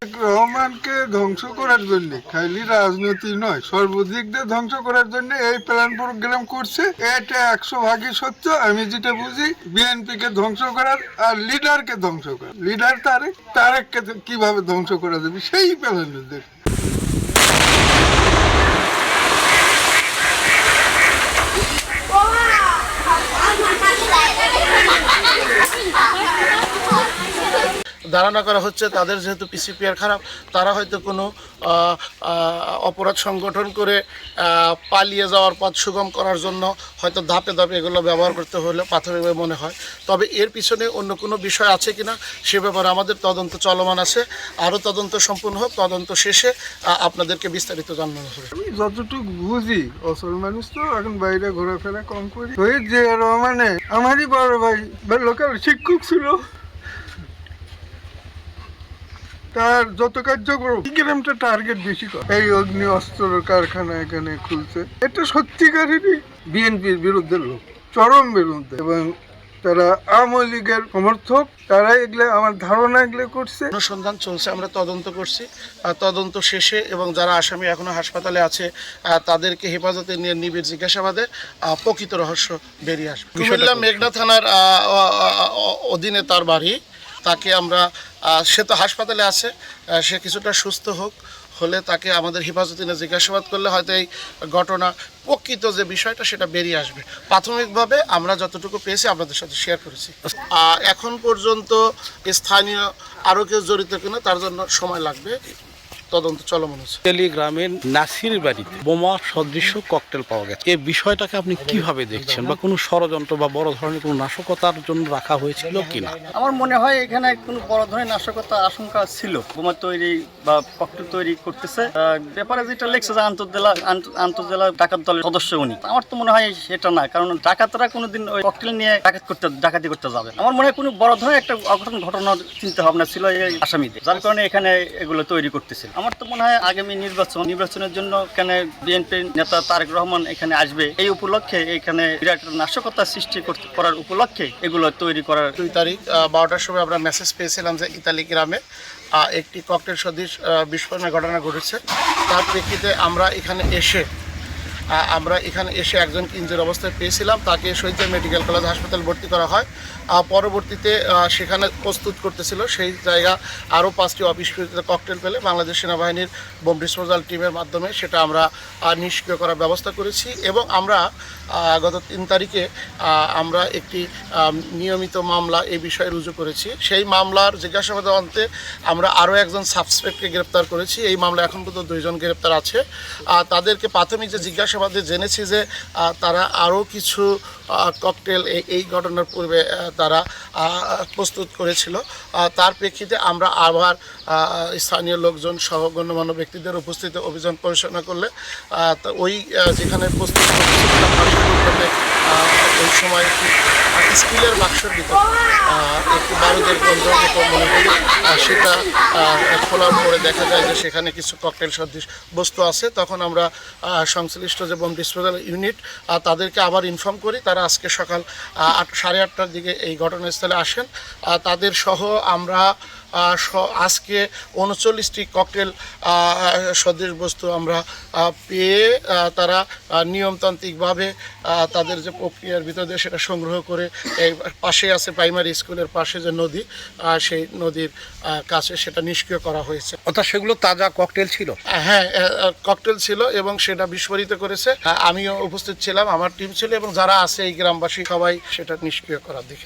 রহমানকে ধ্বংস করার জন্য, খালি রাজনীতি নয় সর্বদিক দিয়ে ধ্বংস করার জন্য এই প্ল্যান প্রোগ্রাম করছে। এটা একশো ভাগই সত্য, আমি যেটা বুঝি বিএনপি কে ধ্বংস করার আর লিডারকে ধ্বংস করার। লিডার তারেক, তারেককে কীভাবে ধ্বংস করা যাবে, সেই প্ল্যান ধারণা করা হচ্ছে তাদের যেহেতু পিসিপিআর খারাপ, তারা হয়তো কোনো অপরাধ সংগঠন করে পালিয়ে যাওয়ার পথ সুগম করার জন্য হয়তো ধাপে ধাপে এগুলো ব্যবহার করতে হলে প্রাথমিকভাবে মনে হয়। তবে এর পিছনে অন্য কোনো বিষয় আছে কিনা সে ব্যাপারে আমাদের তদন্ত চলমান আছে। আরও তদন্ত সম্পূর্ণ হোক, তদন্ত শেষে আপনাদেরকে বিস্তারিত জানানো হবে। আমি যতটুকু বুঝি, অসল মানুষ তো এখন বাইরে ঘোরাফেরা কম করি। যে রহমানে আমারই বড় ভাই লোকাল শিক্ষক ছিল। তার যত কার্যক্রম গ্রামটা টার্গেট বেশি করে। এই অগ্নি অস্ত্র কারখানা এখানে খুলছে। এটা সত্যিকারেরই বিএনপির বিরুদ্ধে লোক চরম বিরুদ্ধে। এবং তারা আওয়ামী লীগের সমর্থক তারা এগুলো আমার ধারণা এগুলো করছে। অনুসন্ধান চলছে আমরা তদন্ত করছি। তদন্ত শেষে এবং যারা আসামি এখনও হাসপাতালে আছে আহ, তাদেরকে হেফাজতে নিয়ে নিবিড় জিজ্ঞাসাবাদে আহ, প্রকৃত রহস্য বেরিয়ে আসবে। কুমিল্লা মেঘনা থানার অধীনে তার বাড়ি। তাকে আমরা সে তো হাসপাতালে আছে সে কিছুটা সুস্থ হোক, হলে তাকে আমাদের হেফাজতে নিয়ে জিজ্ঞাসাবাদ করলে হয়তো এই ঘটনা, প্রকৃত যে বিষয়টা সেটা বেরিয়ে আসবে। প্রাথমিকভাবে আমরা যতটুকু পেয়েছি আপনাদের সাথে শেয়ার করেছি। এখন পর্যন্ত স্থানীয় আরও কেউ জড়িত কিনা, তার জন্য সময় লাগবে। তদন্ত চলমান আছে। তেলি গ্রামের নাসির বাড়িতে বোমা সদৃশ্য ককটেল পাওয়া গেছে। এই বিষয়টাকে আপনি কীভাবে দেখছেন বা কোনো ষড়যন্ত্র বা বড় ধরনের কোনো নাশকতার জন্য রাখা হয়েছিল কিনা? আমার মনে হয় এখানে কোনো বড় ধরনের নাশকতার আশঙ্কা ছিল। বোমা তৈরি বা ককটেল তৈরি করতেছে। ব্যাপারে যেটা লেখছে যে আন্তর্জেলা আন্ত- আন্তর্জেলা ডাকাত দলের সদস্য উনি। আমার তো মনে হয় সেটা না কারণ ডাকাতরা কোনোদিন ওই ককটেল নিয়ে ডাকাত করতে ডাকাতি করতে যাবে আমার মনে হয় কোনো বড় ধরনের একটা অঘটন ঘটনার চিন্তা ভাবনা ছিল এই আসামিদের যার কারণে এখানে এগুলো তৈরি করতেছিল। আমার তো মনে হয় আগামী নির্বাচন, নির্বাচনের জন্য এখানে বিএনপির নেতা তারেক রহমান এখানে আসবে। এই উপলক্ষে এখানে বিরাট নাশকতা সৃষ্টি করার উপলক্ষে এগুলো তৈরি করার দুই তারিখ বারোটার সময় আমরা মেসেজ পেয়েছিলাম যে ইতালি গ্রামে একটি ককটেল সদৃশ বিস্ফোরণের ঘটনা ঘটেছে। তার প্রেক্ষিতে আমরা এখানে এসে আমরা এখানে এসে একজনকে ইঞ্জুর অবস্থায় পেয়েছিলাম। তাকে শহীদ মেডিকেল কলেজ হাসপাতাল ভর্তি করা হয়। পরবর্তীতে সেখানে প্রস্তুত করতেছিল। সেই জায়গা আরও পাঁচটি অবিস্ফোরিত ককটেল পেলে। বাংলাদেশ সেনাবাহিনীর বোম ডিসপোজাল টিমের মাধ্যমে সেটা আমরা নিষ্ক্রিয় করার ব্যবস্থা করেছি এবং আমরা গত তিন তারিখে আমরা একটি নিয়মিত মামলা এই বিষয়ে রুজু করেছি। সেই মামলার জিজ্ঞাসাবাদ অন্তে আমরা আরও একজন সাবস্পেক্টকে গ্রেপ্তার করেছি। এই মামলা এখন পর্যন্ত দুইজন গ্রেপ্তার আছে। তাদেরকে প্রাথমিক যে জিজ্ঞাসাবাদে জেনেছি যে তারা আরও কিছু ককটেল এই ঘটনার পূর্বে তারা প্রস্তুত করেছিল। তার প্রেক্ষিতে আমরা আবার স্থানীয় লোকজন সহ গণ্যমান্য ব্যক্তিদের উপস্থিতি অভিযান পরিচালনা করলে ওই যেখানে প্রস্তুত ওই সময় একটি আহ, স্টিলের বাক্সের ভিতর একটি বারুদের গন্ধ মতো মনে করি সেটা খোলার পরে দেখা যায় যে সেখানে কিছু ককটেল সদৃশ বস্তু আছে। তখন আমরা সংশ্লিষ্ট যে বোম ডিসপোজাল ইউনিট তাদেরকে আবার ইনফর্ম করি। তারা আজকে সকাল আট সাড়ে আটটার দিকে এই ঘটনাস্থলে আসেন। তাদের সহ আমরা আজকে উনচল্লিশটি ককটেল সদৃশ বস্তু আমরা পেয়ে তারা নিয়মতান্ত্রিকভাবে তাদের যে প্রক্রিয়ার ভিতর দিয়ে সেটা সংগ্রহ করে এই পাশে আছে প্রাইমারি স্কুলের পাশে যে নদী সেই নদীর কাছে সেটা নিষ্ক্রিয় করা হয়েছে। অর্থাৎ সেগুলো তাজা ককটেল ছিল? হ্যাঁ ককটেল ছিল এবং সেটা বিস্ফোরিত করেছে। আমিও উপস্থিত ছিলাম আমার টিম ছিল এবং যারা আছে এই গ্রামবাসী সবাই সেটা নিষ্ক্রিয় করার দিকে।